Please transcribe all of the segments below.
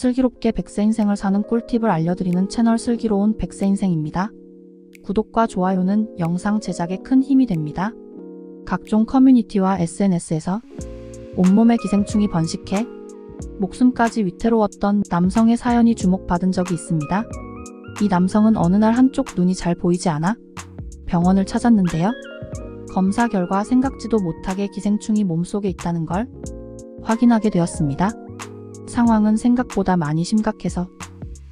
슬기롭게 백세 인생을 사는 꿀팁을 알려드리는 채널 슬기로운 백세 인생입니다. 구독과 좋아요는 영상 제작에 큰 힘이 됩니다. 각종 커뮤니티와 SNS에서 온몸에 기생충이 번식해 목숨까지 위태로웠던 남성의 사연이 주목받은 적이 있습니다. 이 남성은 어느 날 한쪽 눈이 잘 보이지 않아 병원을 찾았는데요. 검사 결과 생각지도 못하게 기생충이 몸속에 있다는 걸 확인하게 되었습니다. 상황은 생각보다 많이 심각해서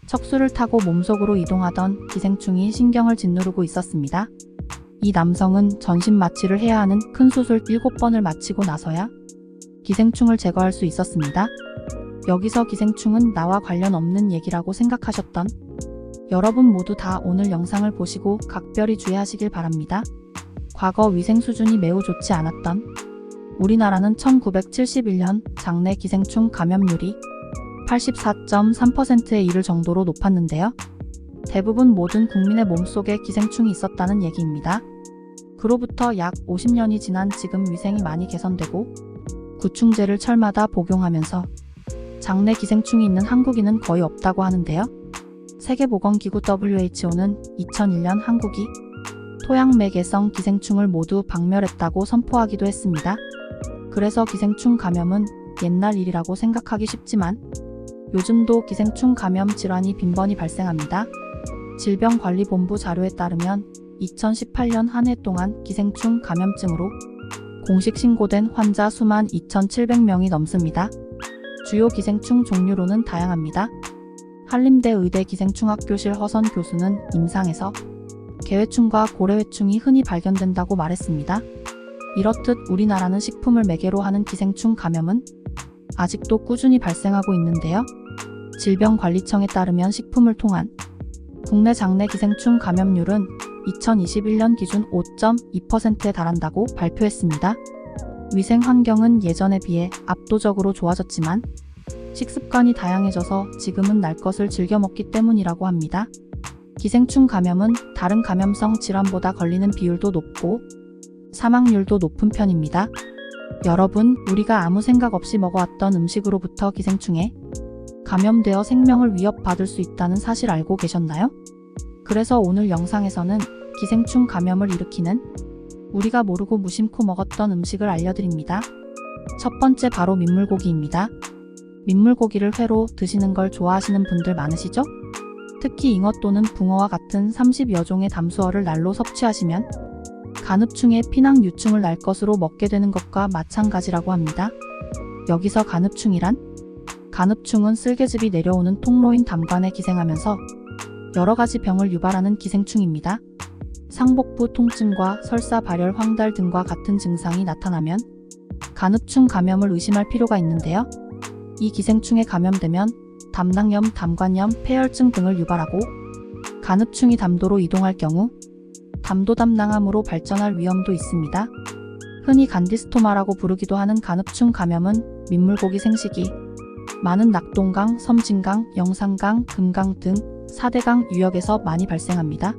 척수를 타고 몸속으로 이동하던 기생충이 신경을 짓누르고 있었습니다. 이 남성은 전신 마취를 해야 하는 큰 수술 7번을 마치고 나서야 기생충을 제거할 수 있었습니다. 여기서 기생충은 나와 관련 없는 얘기라고 생각하셨던 여러분 모두 다 오늘 영상을 보시고 각별히 주의하시길 바랍니다. 과거 위생 수준이 매우 좋지 않았던 우리나라는 1971년 장내 기생충 감염률이 84.3%에 이를 정도로 높았는데요. 대부분 모든 국민의 몸속에 기생충이 있었다는 얘기입니다. 그로부터 약 50년이 지난 지금 위생이 많이 개선되고 구충제를 철마다 복용하면서 장내 기생충이 있는 한국인은 거의 없다고 하는데요. 세계보건기구 WHO는 2001년 한국이 토양매개성 기생충을 모두 박멸했다고 선포하기도 했습니다. 그래서 기생충 감염은 옛날 일이라고 생각하기 쉽지만 요즘도 기생충 감염 질환이 빈번히 발생합니다. 질병관리본부 자료에 따르면 2018년 한 해 동안 기생충 감염증으로 공식 신고된 환자 수만 2,700명이 넘습니다. 주요 기생충 종류로는 다양합니다. 한림대 의대 기생충학교실 허선 교수는 임상에서 개회충과 고래회충이 흔히 발견된다고 말했습니다. 이렇듯 우리나라는 식품을 매개로 하는 기생충 감염은 아직도 꾸준히 발생하고 있는데요. 질병관리청에 따르면 식품을 통한 국내 장내 기생충 감염률은 2021년 기준 5.2%에 달한다고 발표했습니다. 위생 환경은 예전에 비해 압도적으로 좋아졌지만 식습관이 다양해져서 지금은 날 것을 즐겨 먹기 때문이라고 합니다. 기생충 감염은 다른 감염성 질환보다 걸리는 비율도 높고 사망률도 높은 편입니다. 여러분, 우리가 아무 생각 없이 먹어왔던 음식으로부터 기생충에 감염되어 생명을 위협받을 수 있다는 사실 알고 계셨나요? 그래서 오늘 영상에서는 기생충 감염을 일으키는 우리가 모르고 무심코 먹었던 음식을 알려드립니다. 첫 번째 바로 민물고기입니다. 민물고기를 회로 드시는 걸 좋아하시는 분들 많으시죠? 특히 잉어 또는 붕어와 같은 30여 종의 담수어를 날로 섭취하시면 간흡충의 피낭 유충을 날 것으로 먹게 되는 것과 마찬가지라고 합니다. 여기서 간흡충이란 간흡충은 쓸개즙이 내려오는 통로인 담관에 기생하면서 여러 가지 병을 유발하는 기생충입니다. 상복부 통증과 설사 발열 황달 등과 같은 증상이 나타나면 간흡충 감염을 의심할 필요가 있는데요. 이 기생충에 감염되면 담낭염, 담관염, 폐혈증 등을 유발하고 간흡충이 담도로 이동할 경우 담도담낭암으로 발전할 위험도 있습니다. 흔히 간디스토마라고 부르기도 하는 간흡충 감염은 민물고기 생식이 많은 낙동강, 섬진강, 영산강, 금강 등 4대강 유역에서 많이 발생합니다.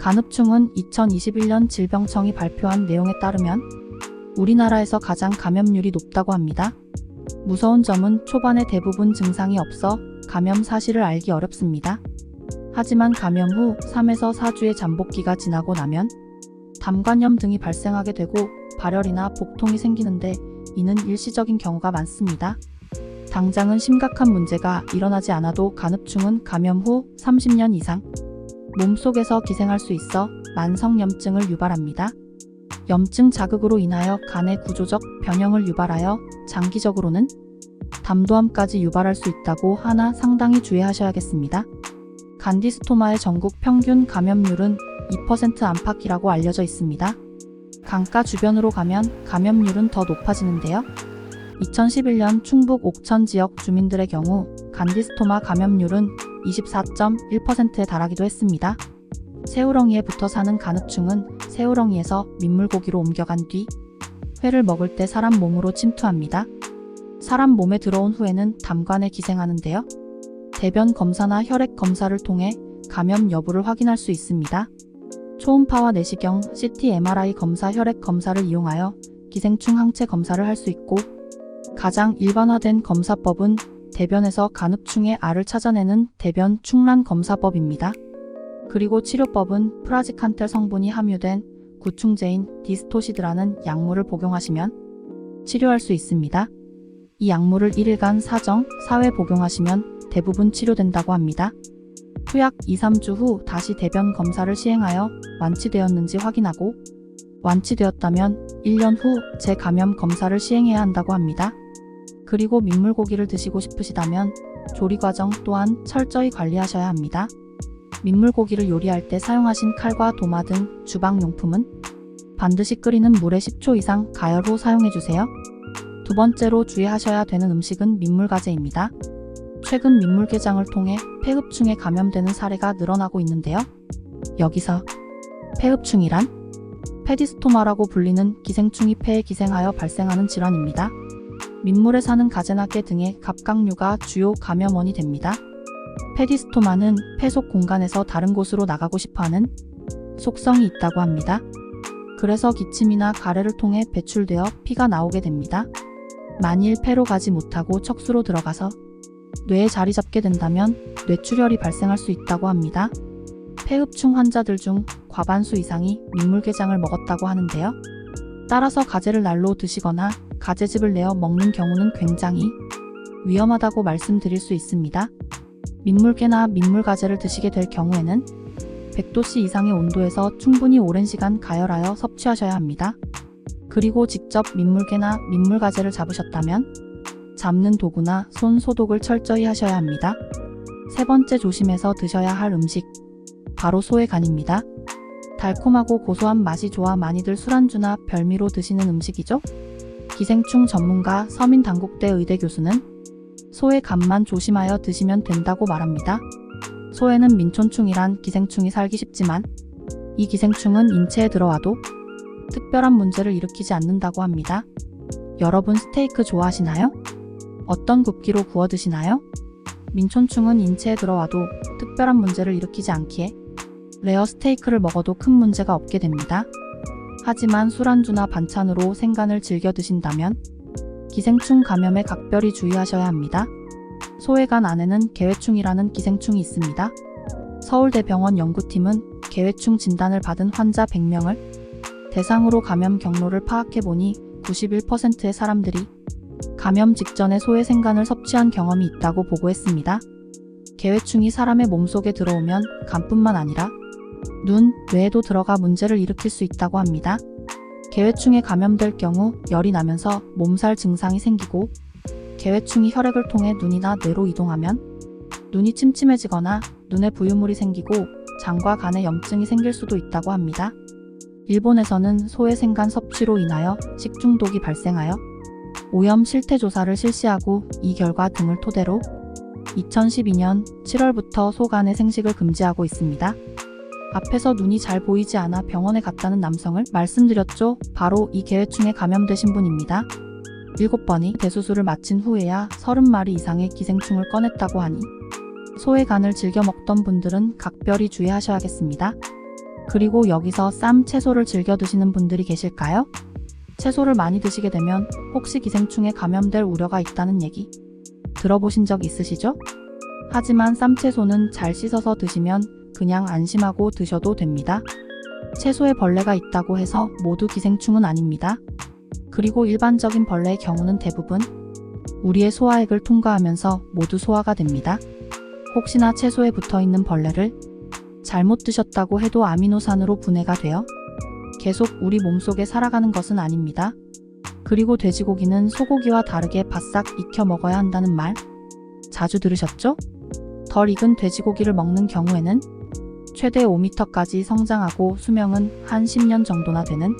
간흡충은 2021년 질병청이 발표한 내용에 따르면 우리나라에서 가장 감염률이 높다고 합니다. 무서운 점은 초반에 대부분 증상이 없어 감염 사실을 알기 어렵습니다. 하지만 감염 후 3에서 4주의 잠복기가 지나고 나면 담관염 등이 발생하게 되고 발열이나 복통이 생기는데 이는 일시적인 경우가 많습니다. 당장은 심각한 문제가 일어나지 않아도 간흡충은 감염 후 30년 이상 몸속에서 기생할 수 있어 만성염증을 유발합니다. 염증 자극으로 인하여 간의 구조적 변형을 유발하여 장기적으로는 담도암까지 유발할 수 있다고 하나 상당히 주의하셔야겠습니다. 간디스토마의 전국 평균 감염률은 2% 안팎이라고 알려져 있습니다. 강가 주변으로 가면 감염률은 더 높아지는데요. 2011년 충북 옥천 지역 주민들의 경우 간디스토마 감염률은 24.1%에 달하기도 했습니다. 새우렁이에 붙어 사는 간흡충은 새우렁이에서 민물고기로 옮겨간 뒤 회를 먹을 때 사람 몸으로 침투합니다. 사람 몸에 들어온 후에는 담관에 기생하는데요. 대변 검사나 혈액 검사를 통해 감염 여부를 확인할 수 있습니다. 초음파와 내시경, CT, MRI 검사, 혈액 검사를 이용하여 기생충 항체 검사를 할 수 있고 가장 일반화된 검사법은 대변에서 간흡충의 알을 찾아내는 대변 충란 검사법입니다. 그리고 치료법은 프라지칸텔 성분이 함유된 구충제인 디스토시드라는 약물을 복용하시면 치료할 수 있습니다. 이 약물을 1일간 사정, 4회 복용하시면 대부분 치료된다고 합니다. 투약 2, 3주 후 다시 대변 검사를 시행하여 완치되었는지 확인하고 완치되었다면 1년 후 재감염 검사를 시행해야 한다고 합니다. 그리고 민물고기를 드시고 싶으시다면 조리 과정 또한 철저히 관리하셔야 합니다. 민물고기를 요리할 때 사용하신 칼과 도마 등 주방용품은 반드시 끓이는 물에 10초 이상 가열 후 사용해 주세요. 두 번째로 주의하셔야 되는 음식은 민물가재입니다. 최근 민물게장을 통해 폐흡충에 감염되는 사례가 늘어나고 있는데요. 여기서 폐흡충이란 페디스토마라고 불리는 기생충이 폐에 기생하여 발생하는 질환입니다. 민물에 사는 가재나 깨 등의 갑각류가 주요 감염원이 됩니다. 페디스토마는 폐 속 공간에서 다른 곳으로 나가고 싶어하는 속성이 있다고 합니다. 그래서 기침이나 가래를 통해 배출되어 피가 나오게 됩니다. 만일 폐로 가지 못하고 척수로 들어가서 뇌에 자리 잡게 된다면 뇌출혈이 발생할 수 있다고 합니다. 폐흡충 환자들 중 과반수 이상이 민물게장을 먹었다고 하는데요. 따라서 가재를 날로 드시거나 가재즙을 내어 먹는 경우는 굉장히 위험하다고 말씀드릴 수 있습니다. 민물개나 민물가재를 드시게 될 경우에는 100도씨 이상의 온도에서 충분히 오랜 시간 가열하여 섭취하셔야 합니다. 그리고 직접 민물개나 민물가재를 잡으셨다면 잡는 도구나 손 소독을 철저히 하셔야 합니다. 세 번째 조심해서 드셔야 할 음식. 바로 소의 간입니다. 달콤하고 고소한 맛이 좋아 많이들 술안주나 별미로 드시는 음식이죠. 기생충 전문가 서민 당국대 의대 교수는 소의 간만 조심하여 드시면 된다고 말합니다. 소에는 민촌충이란 기생충이 살기 쉽지만 이 기생충은 인체에 들어와도 특별한 문제를 일으키지 않는다고 합니다. 여러분 스테이크 좋아하시나요? 어떤 굽기로 구워 드시나요? 민촌충은 인체에 들어와도 특별한 문제를 일으키지 않기에 레어 스테이크를 먹어도 큰 문제가 없게 됩니다. 하지만 술안주나 반찬으로 생간을 즐겨 드신다면 기생충 감염에 각별히 주의하셔야 합니다. 소외간 안에는 개회충이라는 기생충이 있습니다. 서울대병원 연구팀은 개회충 진단을 받은 환자 100명을 대상으로 감염 경로를 파악해보니 91%의 사람들이 감염 직전에 소의 생간을 섭취한 경험이 있다고 보고했습니다. 개회충이 사람의 몸속에 들어오면 간뿐만 아니라 눈, 뇌에도 들어가 문제를 일으킬 수 있다고 합니다. 개회충에 감염될 경우 열이 나면서 몸살 증상이 생기고 개회충이 혈액을 통해 눈이나 뇌로 이동하면 눈이 침침해지거나 눈에 부유물이 생기고 장과 간에 염증이 생길 수도 있다고 합니다. 일본에서는 소의 생간 섭취로 인하여 식중독이 발생하여 오염 실태 조사를 실시하고 이 결과 등을 토대로 2012년 7월부터 소간의 생식을 금지하고 있습니다. 앞에서 눈이 잘 보이지 않아 병원에 갔다는 남성을 말씀드렸죠. 바로 이 개회충에 감염되신 분입니다. 7번이 대수술을 마친 후에야 30마리 이상의 기생충을 꺼냈다고 하니 소의 간을 즐겨 먹던 분들은 각별히 주의하셔야겠습니다. 그리고 여기서 쌈 채소를 즐겨 드시는 분들이 계실까요? 채소를 많이 드시게 되면 혹시 기생충에 감염될 우려가 있다는 얘기 들어보신 적 있으시죠? 하지만 쌈채소는 잘 씻어서 드시면 그냥 안심하고 드셔도 됩니다. 채소에 벌레가 있다고 해서 모두 기생충은 아닙니다. 그리고 일반적인 벌레의 경우는 대부분 우리의 소화액을 통과하면서 모두 소화가 됩니다. 혹시나 채소에 붙어 있는 벌레를 잘못 드셨다고 해도 아미노산으로 분해가 되어 계속 우리 몸속에 살아가는 것은 아닙니다. 그리고 돼지고기는 소고기와 다르게 바싹 익혀 먹어야 한다는 말 자주 들으셨죠? 덜 익은 돼지고기를 먹는 경우에는 최대 5m까지 성장하고 수명은 한 10년 정도나 되는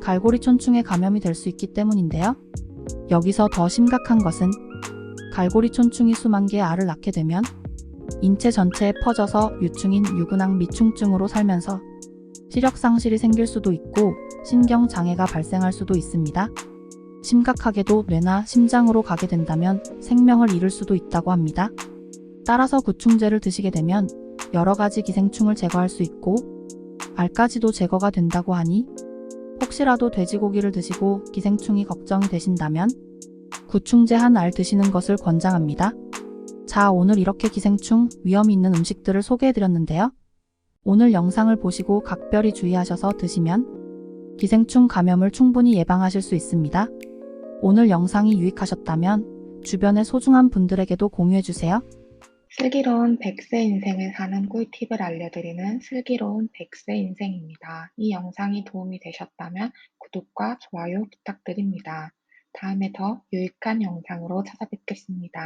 갈고리촌충에 감염이 될 수 있기 때문인데요. 여기서 더 심각한 것은 갈고리촌충이 수만 개의 알을 낳게 되면 인체 전체에 퍼져서 유충인 유근황 미충증으로 살면서 시력 상실이 생길 수도 있고 신경 장애가 발생할 수도 있습니다. 심각하게도 뇌나 심장으로 가게 된다면 생명을 잃을 수도 있다고 합니다. 따라서 구충제를 드시게 되면 여러 가지 기생충을 제거할 수 있고 알까지도 제거가 된다고 하니 혹시라도 돼지고기를 드시고 기생충이 걱정이 되신다면 구충제 한 알 드시는 것을 권장합니다. 자, 오늘 이렇게 기생충 위험이 있는 음식들을 소개해드렸는데요. 오늘 영상을 보시고 각별히 주의하셔서 드시면 기생충 감염을 충분히 예방하실 수 있습니다. 오늘 영상이 유익하셨다면 주변의 소중한 분들에게도 공유해주세요. 슬기로운 100세 인생을 사는 꿀팁을 알려드리는 슬기로운 100세 인생입니다. 이 영상이 도움이 되셨다면 구독과 좋아요 부탁드립니다. 다음에 더 유익한 영상으로 찾아뵙겠습니다.